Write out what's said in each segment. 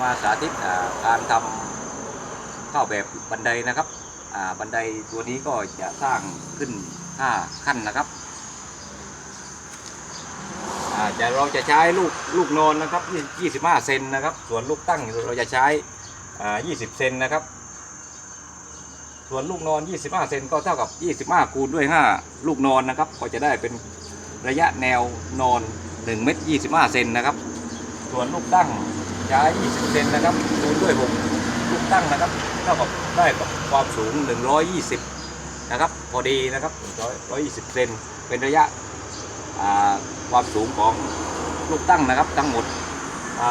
มาสาธิตการทำข้าวแบบบันไดนะครับบันไดตัวนี้ก็จะสร้างขึ้น 5 ขั้นนะครับจะเราจะใช้ลูกลูกนอนนะครับ 25 เซนนะครับ ส่วนลูกตั้งเราจะใช้ 20 เซนนะครับ ส่วนลูกนอน 25 เซนก็เท่ากับ 25 คูณด้วย 5 ลูกนอนนะครับ ก็จะได้เป็นระยะแนวนอน1เมตร25 เซนนะครับ ส่วนลูกตั้ง ใช้20 เซนนะครับคูณด้วย6ลูกตั้งนะครับเท่ากับได้กับความสูง 120 นะครับ พอดีนะครับ 120 เซนเป็นระยะความสูงของลูกตั้งนะครับทั้งหมด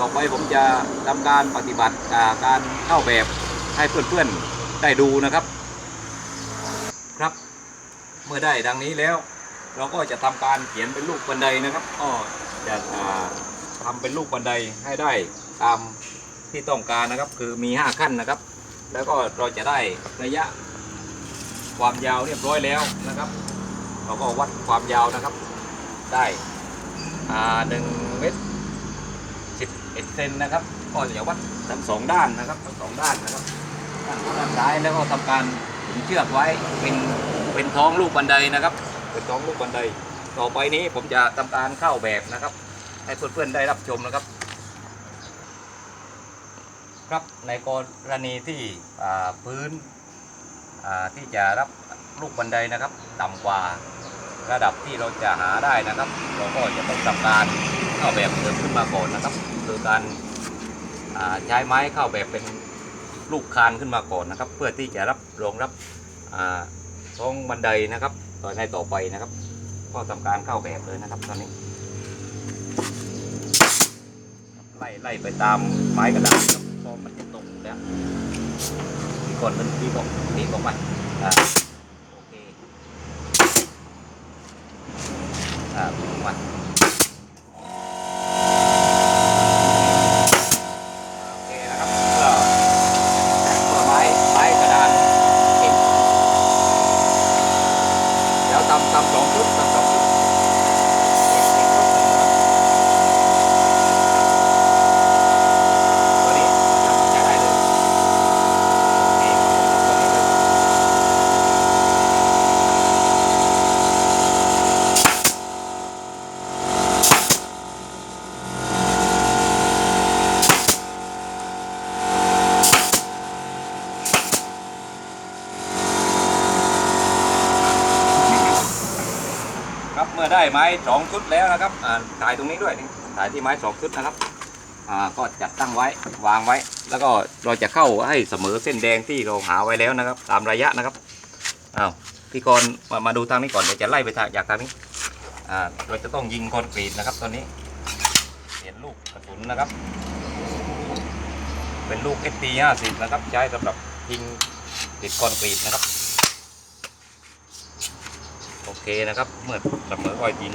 ต่อไปผมจะทำการปฏิบัติการเข้าแบบให้เพื่อนๆได้ดูนะครับครับ เมื่อได้ดังนี้แล้ว เราก็จะทำการเขียนเป็นลูกบันไดนะครับก็จะอ่าทำเป็นลูกบันไดให้ได้ ตามที่ต้องการนะครับ คือมี 5 ขั้นนะครับ แล้วก็เราจะได้ระยะความยาวเรียบร้อยแล้วนะครับ เราก็วัดความยาวนะครับ ได้หนึ่งเมตรสิบเอ็ดเซนนะครับ ก็จะวัดทั้งสองด้านนะครับทั้งสองด้านนะครับด้านขวาด้านซ้ายแล้วก็ทำการขึงเชือกไว้เป็นเป็นท้องลูกบันไดนะครับ เป็นท้องลูกบันได ต่อไปนี้ผมจะทำการเข้าแบบนะครับ ให้เพื่อนๆได้รับชมนะครับ ครับในกรณีที่พื้นที่จะรับลูกบันไดนะครับ ต่ำกว่าระดับที่เราจะหาได้นะครับ เราก็จะต้องทำการเข้าแบบเสริมขึ้นมาก่อนนะครับคือการใช้ไม้เข้าแบบเป็นลูกคานขึ้นมาก่อนนะครับ เพื่อที่จะรับรองรับอ่าท้องบันไดนะครับต่อในต่อไปนะครับ ก็ทำการเข้าแบบเลยนะครับตอนนี้ไล่ไล่ไปตามไม้กระดานครับ อมันจะตรงแล้วทีก่อนมันทีบอกทีบอกมาอ่าโอเคอ่ามาโอเคนะครับก็เพื่อไม้ไม้กระดานเองเดี๋ยวทำทำสองชุดทำสองชุดเองเองก็เสมอ ตัวนี้ทำใช้ได้เลยโอเคตัวนี้เลยครับเมื่อได้ไม้สองชุดแล้วนะครับอ่าถ่ายตรงนี้ด้วยถ่ายที่ไม้สองชุดนะครับก็จัดตั้งไว้วางไว้ แล้วก็เราจะเข้าให้เสมอเส้นแดงที่เราหาไว้แล้วนะครับ ตามระยะนะครับอ้าวพี่กรมามาดูทางนี้ก่อนเดี๋ยวจะไล่ไปทางจากทางนี้เราจะต้องยิงคอนกรีตนะครับตอนนี้เห็นลูกกระสุนนะครับ เป็นลูก ST 50นะครับใช้สำหรับยิงติดคอนกรีตนะครับ เคนะครับ เมื่อเสมอก็ยิง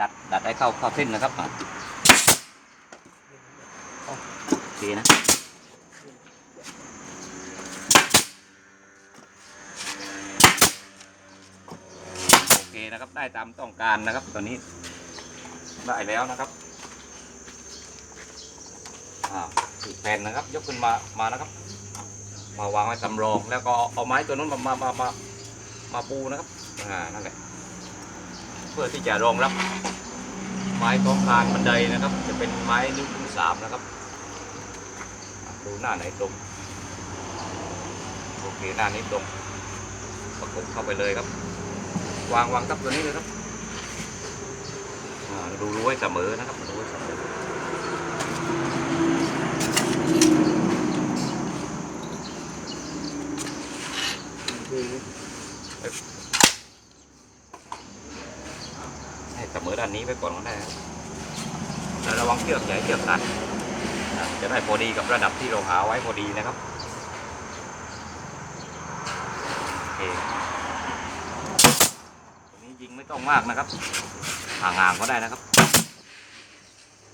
ดัดดัดให้เข้าเข้าเส้นนะครับโอเคนะโอเคนะครับได้ตามต้องการนะครับตอนนี้ได้แล้วนะครับอ่าอีกแผ่นนะครับ ยกขึ้นมามานะครับ มาวางไว้สำรอง แล้วก็เอาไม้ตัวนั้นมามามามามาปูนะครับอ่านั่นแหละเพื่อที่จะรองรับ ไม้ท้องคานบันไดนะครับ จะเป็นไม้นิ้วคูณสามนะครับดูหน้าไหนตรงโอเคหน้านี้ตรงประกบเข้าไปเลยครับ วางวางทับตัวนี้เลยครับอ่าดูรู้ไว้เสมอนะครับดูไว้เสมอ ให้เสมอด้านนี้ไว้ก่อนก็ได้ครับแล้วระวังเชือกใหญ่เชือกตัดอ่าจะได้พอดีกับระดับที่เราหาไว้พอดีนะครับโอเคตัวนี้ยิงไม่ต้องมากนะครับห่างๆก็ได้นะครับ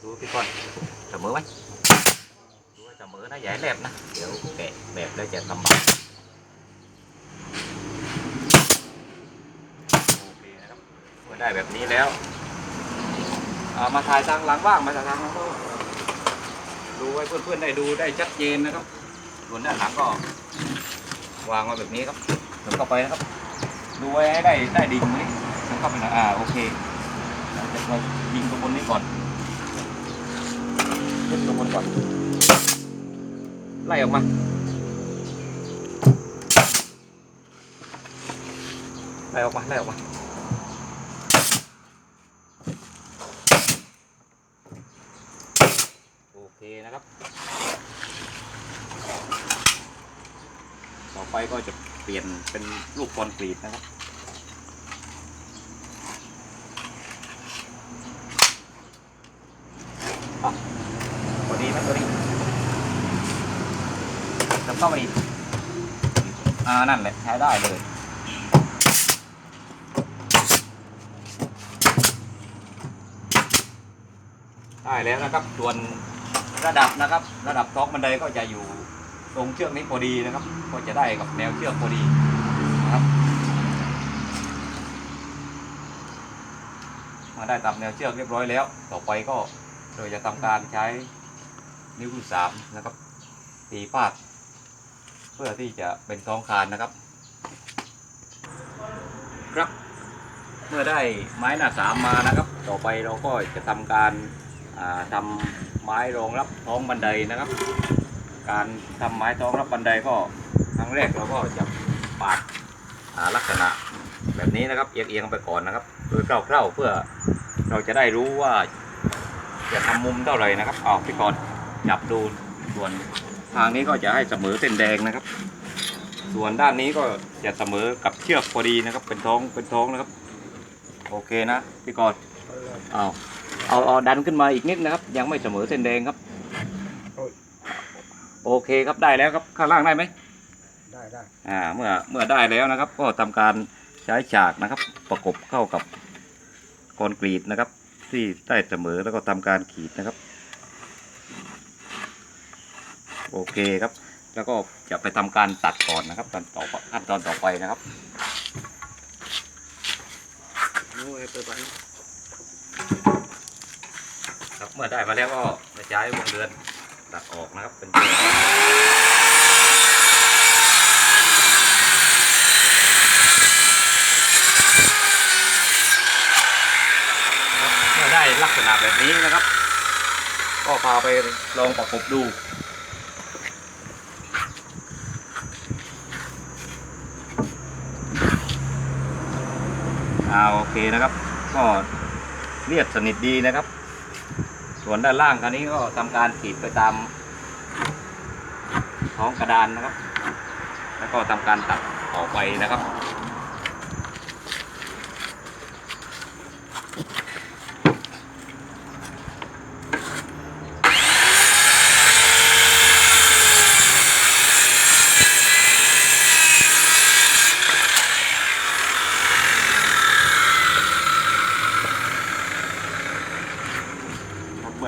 ดูพี่ก่อนเสมอไหมดูว่าเสมอนะอย่าใหญ่แหลบนะ เดี๋ยวแกะแบบแล้วจะลำบาก ได้แบบนี้แล้วามาถ่ายทางหลังบ้างมาถ่ายทางหลังบ้างดูไว้เพื่อนๆได้ดูได้ชัดเจนนะครับส่วนด้านหลังก็วางไว้แบบนี้ครับเดินเข้าไปนะครับ ดูไว้ให้ได้ได้ดิ่งนี้เดินเข้าไปนะอ่าโอเคเราจะมายิงตรงบนนี้ก่อนขึ้นตรงบนก่อนไล่ออกมาไล่ออกมาไล่ออกมา โอเค นะครับ ต่อไปก็จะเปลี่ยนเป็นลูกคอนกรีตนะครับอะพอดีไหมตัวนี้จำเข้ามาอีกอ่า นั่นแหละใช้ได้เลยได้แล้วนะครับส่วน ระดับนะครับ ระดับท้องบันไดก็จะอยู่ตรงเชือกนี้พอดีนะครับ ก็จะได้กับแนวเชือกพอดีนะครับ มาได้ตามแนวเชือกเรียบร้อยแล้ว ต่อไปก็เราจะทำการใช้นิ้วที่สามนะครับตีปาดเพื่อที่จะเป็นท้องคานนะครับ ครับ เมื่อได้ไม้หน้าสามมานะครับ ต่อไปเราก็จะทำการอ่าทำ ไม้รองรับท้องบันไดนะครับ การทำไม้ท้องรับบันไดก็ครั้งแรกเราก็จะปาดลักษณะแบบนี้นะครับเอียงๆไปก่อนนะครับ โดยคร่าวๆเพื่อเราจะได้รู้ว่าจะทำมุมเท่าไหร่นะครับเอาพี่กรณ์จับดูส่วนทางนี้ก็จะให้เสมอเส้นแดงนะครับ ส่วนด้านนี้ก็จะเสมอกับเชือกพอดีนะครับ เป็นท้องเป็นท้องนะครับ โอเคนะพี่กรณ์เอา เอาเอาดันขึ้นมาอีกนิดนะครับ ยังไม่เสมอเส้นแดงครับ โอเคครับได้แล้วครับข้างล่างได้ไหมได้ได้อ่าเมื่อเมื่อได้แล้วนะครับ ก็ทำการใช้ฉากนะครับ ประกบเข้ากับคอนกรีตนะครับ ที่ได้เสมอแล้วก็ทำการขีดนะครับ โอเคครับ แล้วก็จะไปทำการตัดก่อนนะครับตอนต่อขั้นตอนต่อไปนะครับโอ้ยเปิดไป ครับเมื่อได้มาแล้วก็จะใช้วงเดือนตัดออกนะครับเป็นตัวเมื่อได้ลักษณะแบบนี้นะครับ ก็พาไปลองประกบดูอาโอเคนะครับ ก็เรียบสนิทดีนะครับ ส่วนด้านล่างคันนี้ก็ทำการขีดไปตาม ท้องกระดานนะครับ แล้วก็ทำการตัดออกไปนะครับ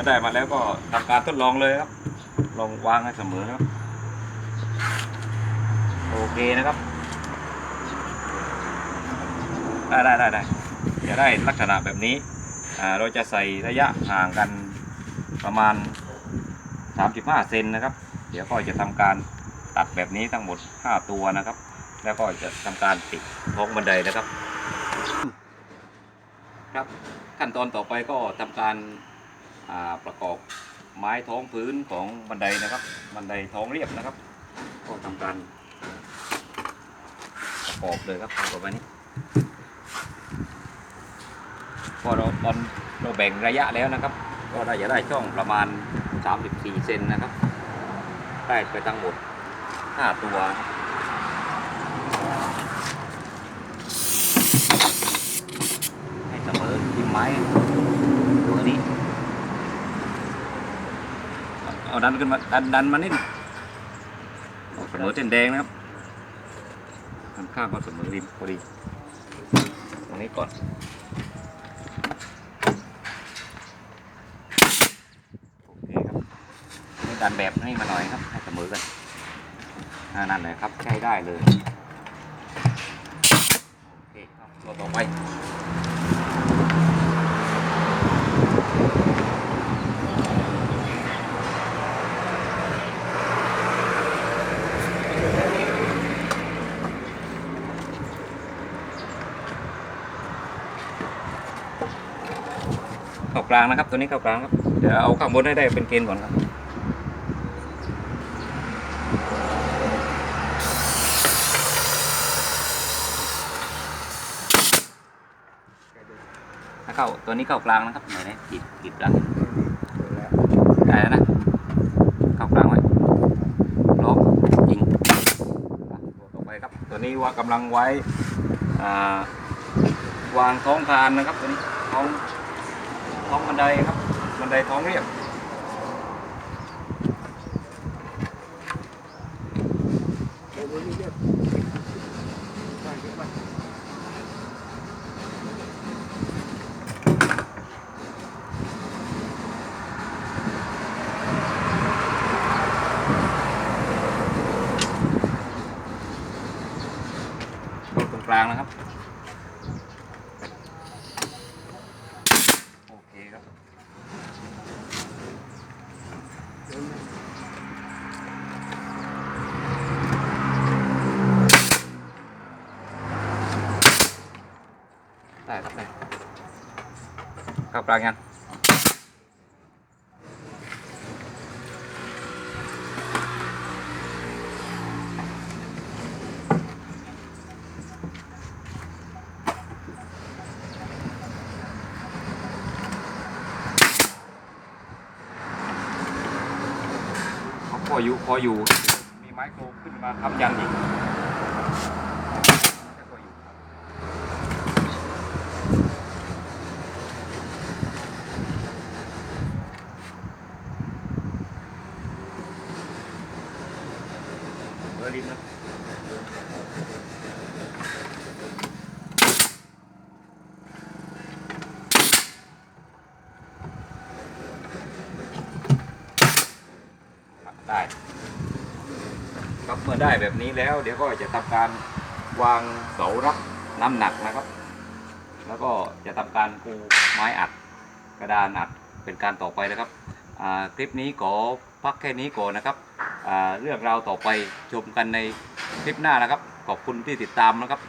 ได้มาแล้วก็ทำการทดลองเลยครับ ลองวางให้เสมอครับ โอเคนะครับ ได้ได้ได้ได้จะได้ลักษณะแบบนี้เราจะใส่ระยะห่างกันประมาณ 35 เซนนะครับ เดี๋ยวก็จะทำการตัดแบบนี้ทั้งหมด 5 ตัวนะครับ แล้วก็จะทำการติดท้องบันไดนะครับ ครับขั้นตอนต่อไปก็ทำการ ประกอบไม้ท้องพื้นของบันไดนะครับ บันไดท้องเรียบนะครับ ก็ทำการประกอบเลยครับประมาณนี้พอเราตอนเราแบ่งระยะแล้วนะครับ ก็ได้จะได้ช่องประมาณ 34 เซนนะครับ ได้ไปทั้งหมด 5 ตัวให้เสมอที่ไม้ตัวนี้ เอาดันขึ้นมาดันดันมานิดเสมอเส้นแดงนะครับทำข้างก็เสมอริมพอดีตรงนี้ก่อนโอเคครับดันแบบนี้มาหน่อยครับให้เสมอกันอ่านั่นเลยครับใช้ได้เลยโอเคครับตัวต่อไป เข้าก ลางนะครับตัวนี้เข้ากลางครับเดี๋ยวเอาข้างบนให้ได้เป็นเกณฑ์ก่อนครับถ้าเข้าตัวนี้เข้ากลางนะครับไหนนะกีดกีดหลังแล้วได้แล้วนะเข้ากลางไว้ล็อกยิงต่อไปครับ ตัวนี้ว่ากำลังไว้อ่าวางท้องคานนะครับตัวนี้ท้อง ท้องบันไดครับบันไดท้องเรียบตรงกลางนะครับ โอเคครับ เดินนะ ได้ครับได้ เข้ากลางยังพออยู่พออยู่ มีไม้โครขึ้นมาค้ำยันอีกแต่พออยู่ครับ เบอร์ลินนะ ได้ครับเมื่อได้แบบนี้แล้ว เดี๋ยวก็จะทำการวางเสารับน้ำหนักนะครับ แล้วก็จะทำการปูไม้อัดกระดานอัดเป็นการต่อไปนะครับคลิปนี้ขอพักแค่นี้ก่อนนะครับเรื่องราวต่อไปชมกันในคลิปหน้านะครับ ขอบคุณที่ติดตามนะครับ